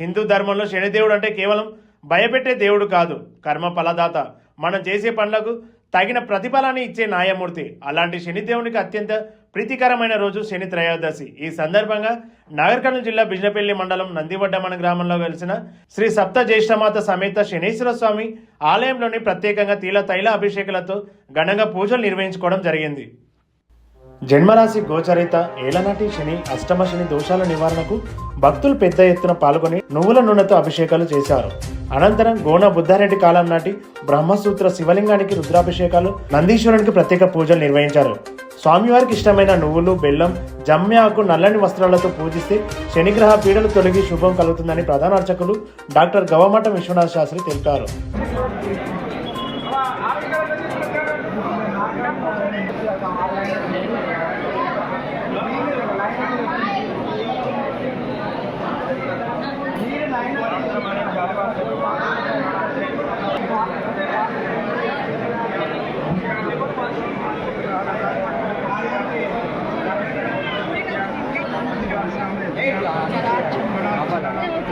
హిందూ ధర్మంలో శనిదేవుడు అంటే కేవలం భయపెట్టే దేవుడు కాదు కర్మ ఫలదాత. మనం చేసే పనులకు తగిన ప్రతిఫలాన్ని ఇచ్చే న్యాయమూర్తి. అలాంటి శనిదేవునికి అత్యంత ప్రీతికరమైన రోజు శని త్రయోదశి. ఈ సందర్భంగా నాగర్కర్ణం జిల్లా బిజినపల్లి మండలం నందివడ్డమన గ్రామంలో వెలిసిన శ్రీ సప్త జ్యేష్ఠమాత సమేత శనీశ్వర స్వామి ఆలయంలోని ప్రత్యేకంగా తీల తైల అభిషేకాలతో ఘనంగా పూజలు నిర్వహించుకోవడం జరిగింది. జన్మరాశి గోచరిత ఏలనాటి శని అష్టమ శని దోషాల నివారణకు భక్తులు పెద్ద ఎత్తున పాల్గొని నువ్వుల నూనెతో అభిషేకాలు చేశారు. అనంతరం గోన బుద్ధారెడ్డి కాలం నాటి బ్రహ్మసూత్ర శివలింగానికి రుద్రాభిషేకాలు నందీశ్వరునికి ప్రత్యేక పూజలు నిర్వహించారు. స్వామివారికి ఇష్టమైన నువ్వులు బెల్లం జమ్యాకు నల్లని వస్త్రాలతో పూజిస్తే శనిగ్రహ పీడలు తొలగి శుభం కలుగుతుందని ప్రధాన అర్చకులు డాక్టర్ గవమఠం విశ్వనాథ శాస్త్రి తెలిపారు.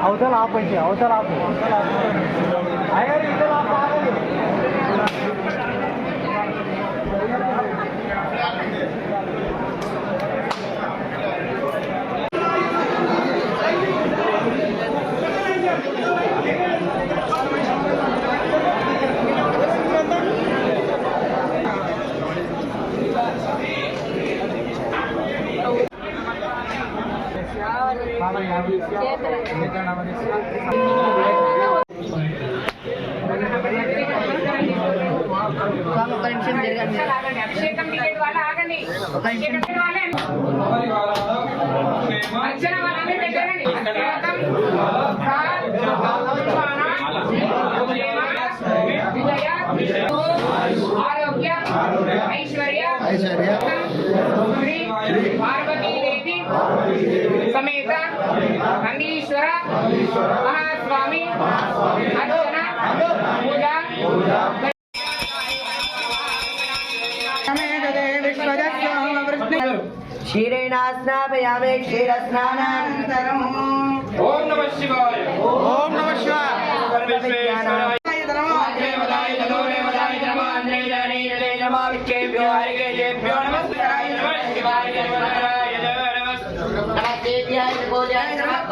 అవతల ఆపండి అవతల ఆపు అయ్యారు ఇద్దరు ఆపు ఒక నిమిషం జరగండి అభిషేకం టికెట్ వాళ్ళ ఆగండి అభిషేకం టికెట్ వాళ్ళే ఐశ్వర్య శ్రీ పార్వతీదేవి సమేత నందీశ్వర మహాస్వామి అర్చన పూజ. క్షీరేణ స్నాపయామే క్షీరస్నానానంతరం. ఓం నమ శివాయ. ఓం నమ అంజనేయాయ నమో విచ్చేభ్యో హరికేభ్యో నమస్కారాయ నమః శివాయ దేవదాయ నమః నమస్తేభ్యాయ పూజాయ నమః